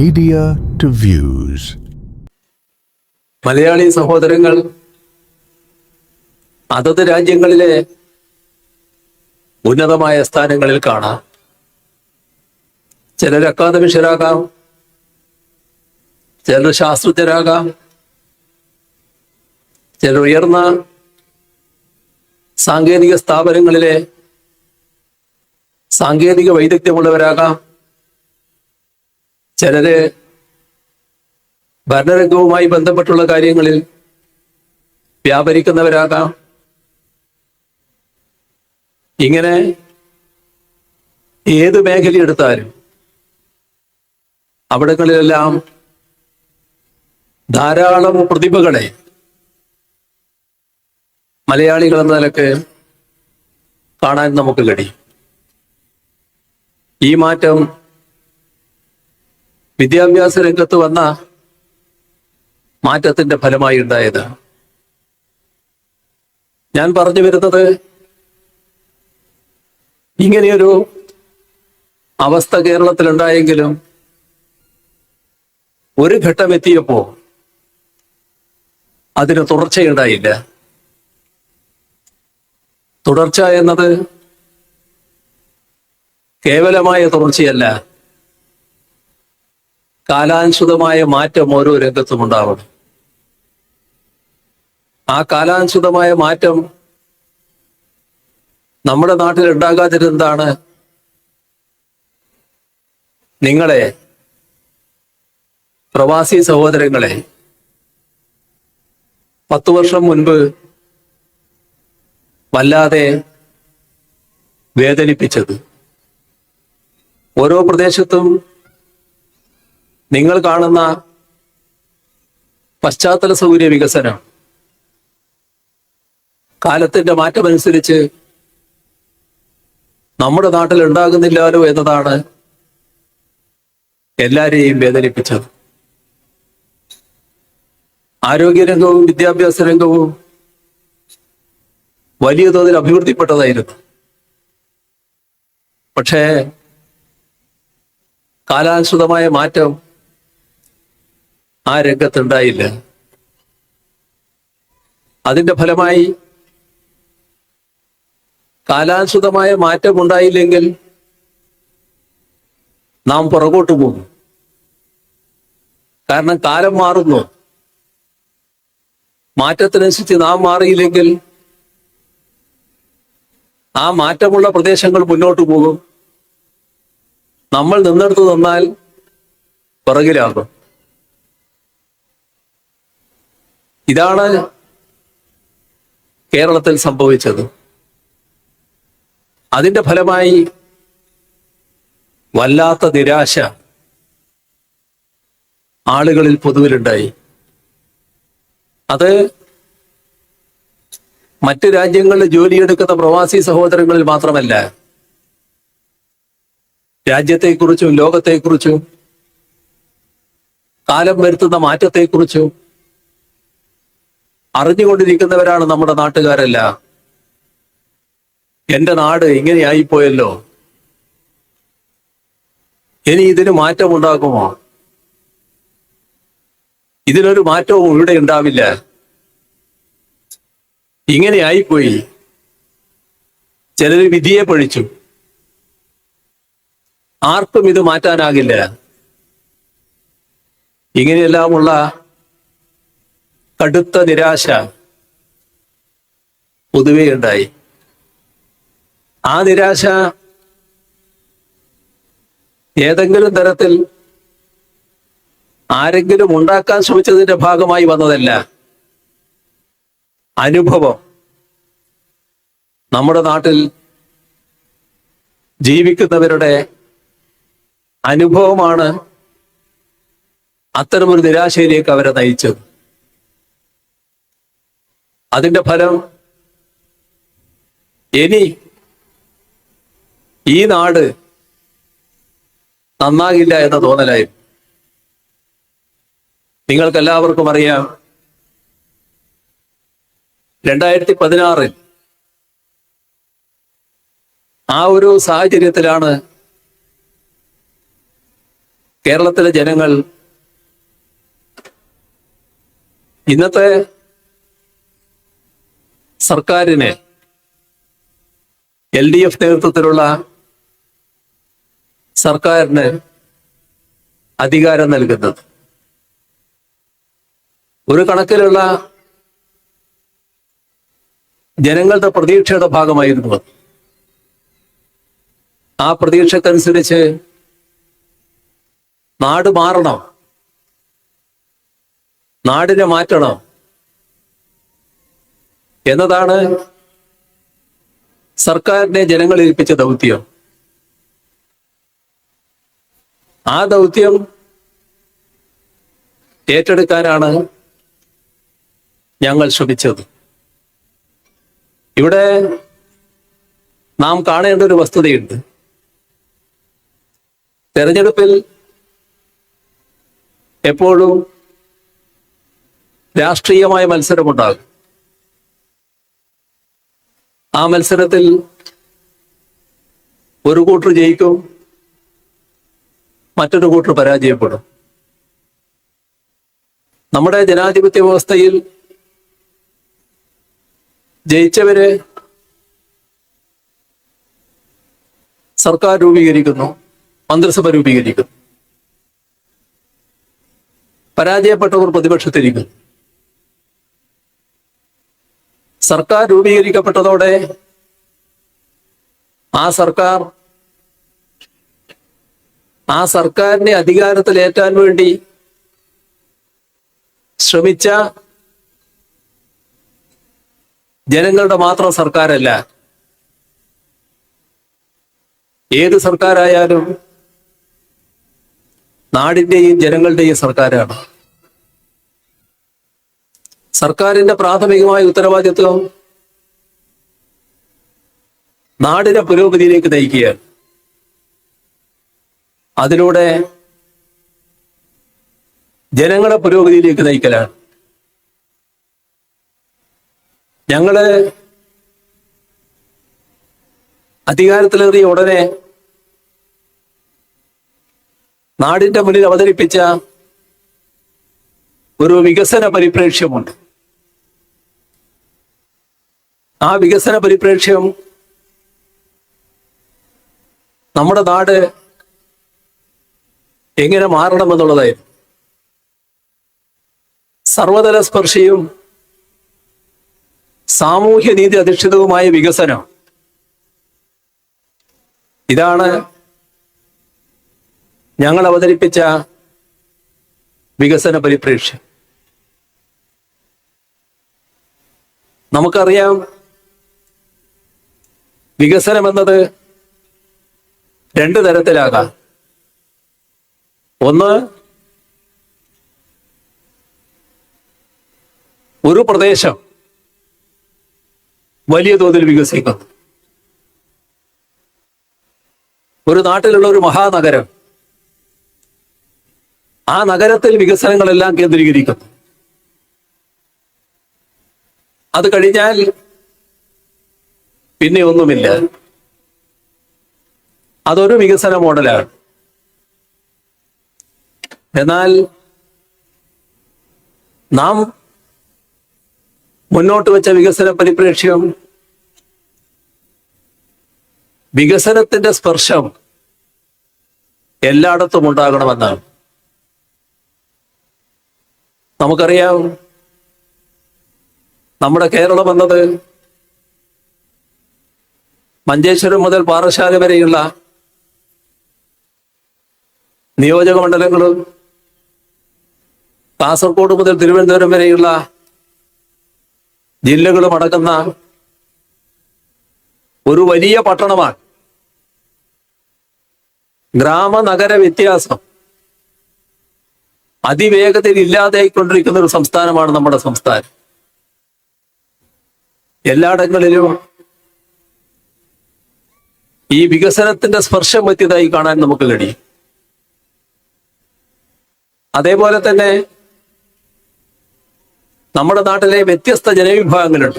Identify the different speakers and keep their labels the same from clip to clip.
Speaker 1: Media to views
Speaker 2: Malayali സഹോദരങ്ങൾ അതത് രാജ്യങ്ങളിലെ ഉന്നതമായ സ്ഥാനങ്ങളിൽ കാണാം. ചിലർ അക്കാദമിഷ്യരാകാം ചിലർ ശാസ്ത്രജ്ഞരാകാം ചിലർ ഉയർന്ന സാങ്കേതിക സ്ഥാപനങ്ങളിലെ സാങ്കേതിക വൈദഗ്ധ്യമുള്ളവരാകാം. ചിലര് ഭരണരംഗവുമായി ബന്ധപ്പെട്ടുള്ള കാര്യങ്ങളിൽ വ്യാപരിക്കുന്നവരാകാം. ഇങ്ങനെ ഏത് മേഖല എടുത്താലും അവിടങ്ങളിലെല്ലാം ധാരാളം പ്രതിഭകളെ മലയാളികൾ എന്ന നിലയ്ക്ക് കാണാൻ നമുക്ക് കഴിയും. ഈ മാറ്റം വിദ്യാഭ്യാസ രംഗത്ത് വന്ന മാറ്റത്തിന്റെ ഫലമായി ഉണ്ടായത്. ഞാൻ പറഞ്ഞു വരുന്നത് ഇങ്ങനെയൊരു അവസ്ഥ കേരളത്തിൽ ഉണ്ടായെങ്കിലും ഒരു ഘട്ടം എത്തിയപ്പോ അതിന് തുടർച്ചയുണ്ടായില്ല. തുടർച്ച എന്നത് കേവലമായ തുടർച്ചയല്ല. കാലാനുസൃതമായ മാറ്റം ഓരോ രംഗത്തും ഉണ്ടാവണം. ആ കാലാനുസൃതമായ മാറ്റം നമ്മുടെ നാട്ടിൽ ഉണ്ടാകാതിരുന്നതാണ് നിങ്ങളെ പ്രവാസി സഹോദരങ്ങളെ. പത്തു വർഷം മുൻപ് വല്ലാതെ വേദനിപ്പിച്ചത്. ഓരോ പ്രദേശത്തും നിങ്ങൾ കാണുന്ന പശ്ചാത്തല സൗകര്യ വികസനം കാലത്തിന്റെ മാറ്റമനുസരിച്ച് നമ്മുടെ നാട്ടിൽ ഉണ്ടാകുന്നില്ലാലോ എന്നതാണ് എല്ലാരെയും വേദനിപ്പിച്ചത്. ആരോഗ്യരംഗവും വിദ്യാഭ്യാസ രംഗവും വലിയ തോതിൽ അഭിവൃദ്ധിപ്പെട്ടതായിരുന്നു. പക്ഷേ കാലാനുസൃതമായ മാറ്റം ആ രംഗത്തുണ്ടായില്ല. അതിന്റെ ഫലമായി കാലാനുസൃതമായ മാറ്റം ഉണ്ടായില്ലെങ്കിൽ നാം പുറകോട്ട് പോകും. കാരണം കാലം മാറുന്നു. മാറ്റത്തിനനുസരിച്ച് നാം മാറിയില്ലെങ്കിൽ ആ മാറ്റമുള്ള പ്രദേശങ്ങൾ മുന്നോട്ട് പോകും. നമ്മൾ നിന്നെടുത്ത് നിന്നാൽ പിറകിലാകും. ഇതാണ് കേരളത്തിൽ സംഭവിച്ചത്. അതിന്റെ ഫലമായി വല്ലാത്ത നിരാശ ആളുകളിൽ പൊതുവിലുണ്ടായി. അത് മറ്റ് രാജ്യങ്ങളിൽ ജോലിയെടുക്കുന്ന പ്രവാസി സഹോദരങ്ങളിൽ മാത്രമല്ല രാജ്യത്തെക്കുറിച്ചും ലോകത്തെക്കുറിച്ചും കാലം വരുത്തുന്ന മാറ്റത്തെക്കുറിച്ചും അറിഞ്ഞുകൊണ്ടിരിക്കുന്നവരാണ് നമ്മുടെ നാട്ടുകാരല്ല. എന്റെ നാട് ഇങ്ങനെയായിപ്പോയല്ലോ. ഇനി ഇതിന് മാറ്റമുണ്ടാകുമോ? ഇതിനൊരു മാറ്റവും ഇവിടെ ഉണ്ടാവില്ല. ഇങ്ങനെയായിപ്പോയി. ചിലര് വിധിയെ പഴിച്ചു. ആർക്കും ഇത് മാറ്റാനാകില്ല. ഇങ്ങനെയെല്ലാമുള്ള കടുത്ത നിരാശ പൊതുവേ ഉണ്ടായി. ആ നിരാശ ഏതെങ്കിലും തരത്തിൽ ആരെങ്കിലും ഉണ്ടാക്കാൻ ശ്രമിച്ചതിന്റെ ഭാഗമായി വന്നതല്ല. അനുഭവം. നമ്മുടെ നാട്ടിൽ ജീവിക്കുന്നവരുടെ അനുഭവമാണ് അത്തരമൊരു നിരാശയിലേക്ക് അവരെ നയിച്ചത്. അതിന്റെ ഫലം? ഇനി ഈ നാട് നന്നാകില്ല എന്ന തോന്നലായിരുന്നു. നിങ്ങൾക്കെല്ലാവർക്കും അറിയാം രണ്ടായിരത്തി പതിനാറിൽ ആ ഒരു സാഹചര്യത്തിലാണ് കേരളത്തിലെ ജനങ്ങൾ ഇന്നത്തെ സർക്കാരിന് എൽ ഡി എഫ് നേതൃത്വത്തിലുള്ള സർക്കാരിന് അധികാരം നൽകുന്നത്. ഒരു കണക്കിലുള്ള ജനങ്ങളുടെ പ്രതീക്ഷയുടെ ഭാഗമായിരുന്നു അത്. ആ പ്രതീക്ഷക്കനുസരിച്ച് നാട് മാറണം. നാടിനെ മാറ്റണം. എന്നതാണ് സർക്കാരിനെ ജനങ്ങൾ ഏൽപ്പിച്ച ദൗത്യം. ആ ദൗത്യം ഏറ്റെടുക്കാനാണ് ഞങ്ങൾ ശ്രമിച്ചത്. ഇവിടെ നാം കാണേണ്ട ഒരു വസ്തുതയുണ്ട്. തെരഞ്ഞെടുപ്പിൽ എപ്പോഴും രാഷ്ട്രീയമായ മത്സരമുണ്ടാകും. ആ മത്സരത്തിൽ ഒരു കൂട്ടർ ജയിക്കും മറ്റൊരു കൂട്ടർ പരാജയപ്പെടും. നമ്മുടെ ജനാധിപത്യ വ്യവസ്ഥയിൽ ജയിച്ചവരെ സർക്കാർ രൂപീകരിക്കുന്നു മന്ത്രിസഭ രൂപീകരിക്കുന്നു. പരാജയപ്പെട്ടവർ പ്രതിപക്ഷത്തിരിക്കുന്നു സർക്കാർ രൂപീകരിക്കപ്പെട്ടതോടെ ആ സർക്കാർ ആ സർക്കാരിനെ അധികാരത്തിലേറ്റാൻ വേണ്ടി ശ്രമിച്ച ജനങ്ങളുടെ മാത്രം സർക്കാരല്ല. ഏത് സർക്കാരായാലും നാടിന്റെയും ജനങ്ങളുടെയും സർക്കാരാണ്. സർക്കാരിന്റെ പ്രാഥമികമായ ഉത്തരവാദിത്വം നാടിനെ പുരോഗതിയിലേക്ക് നയിക്കുക അതിലൂടെ ജനങ്ങളെ പുരോഗതിയിലേക്ക് നയിക്കലാണ്. ഞങ്ങൾ അധികാരത്തിലേറിയ ഉടനെ നാടിന്റെ മുന്നിൽ അവതരിപ്പിച്ച ഒരു വികസന പരിപ്രേക്ഷ്യമുണ്ട്. ആ വികസന പരിപ്രേക്ഷ്യം നമ്മുടെ നാട് എങ്ങനെ മാറണമെന്നുള്ളതായിരുന്നു സർവതല സ്പർശിയും സാമൂഹ്യ നീതി അധിഷ്ഠിതവുമായ വികസനം. ഇതാണ് ഞങ്ങൾ അവതരിപ്പിച്ച വികസന പരിപ്രേക്ഷ്യം. നമുക്കറിയാം വികസനം എന്നത് രണ്ട് തരത്തിലാകാം. ഒന്ന് ഒരു പ്രദേശം വലിയ തോതിൽ വികസിക്കുന്നു. ഒരു നാട്ടിലുള്ള ഒരു മഹാനഗരം ആ നഗരത്തിൽ വികസനങ്ങളെല്ലാം കേന്ദ്രീകരിക്കുന്നു. അത് കഴിഞ്ഞാൽ പിന്നെ ഒന്നുമില്ല. അതൊരു വികസന മോഡലാണ്. എന്നാൽ നാം മുന്നോട്ട് വെച്ച വികസന പരിപ്രേക്ഷ്യം വികസനത്തിന്റെ സ്പർശം എല്ലായിടത്തും ഉണ്ടാകണമെന്നാണ്. നമുക്കറിയാം നമ്മുടെ കേരളം എന്നത് മഞ്ചേശ്വരം മുതൽ പാറശാല വരെയുള്ള നിയോജക മണ്ഡലങ്ങളും കാസർഗോഡ് മുതൽ തിരുവനന്തപുരം വരെയുള്ള ജില്ലകളും അടങ്ങുന്ന ഒരു വലിയ പട്ടണമാണ്. ഗ്രാമനഗര വ്യത്യാസം അതിവേഗതയിൽ ഇല്ലാതായിക്കൊണ്ടിരിക്കുന്ന ഒരു സംസ്ഥാനമാണ് നമ്മുടെ സംസ്ഥാനം. എല്ലായിടങ്ങളിലും ഈ വികസനത്തിന്റെ സ്പർശം എത്തിയതായി കാണാൻ നമുക്ക് കഴിയും. അതേപോലെ തന്നെ നമ്മുടെ നാട്ടിലെ വ്യത്യസ്ത ജനവിഭാഗങ്ങളുണ്ട്.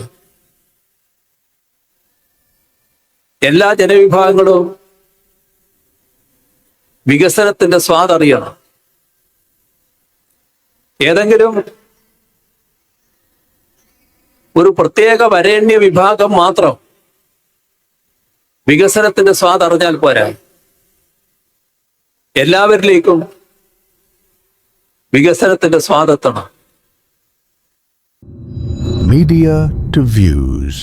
Speaker 2: എല്ലാ ജനവിഭാഗങ്ങളും വികസനത്തിന്റെ സ്വാദറിയണം. ഏതെങ്കിലും ഒരു പ്രത്യേക വരേണ്യ വിഭാഗം മാത്രം വികസനത്തിന്റെ സ്വാദ് അറിഞ്ഞാൽ പോരാ എല്ലാവരിലേക്കും വികസനത്തിന്റെ സ്വാദെത്തണം
Speaker 1: മീഡിയ ടു views.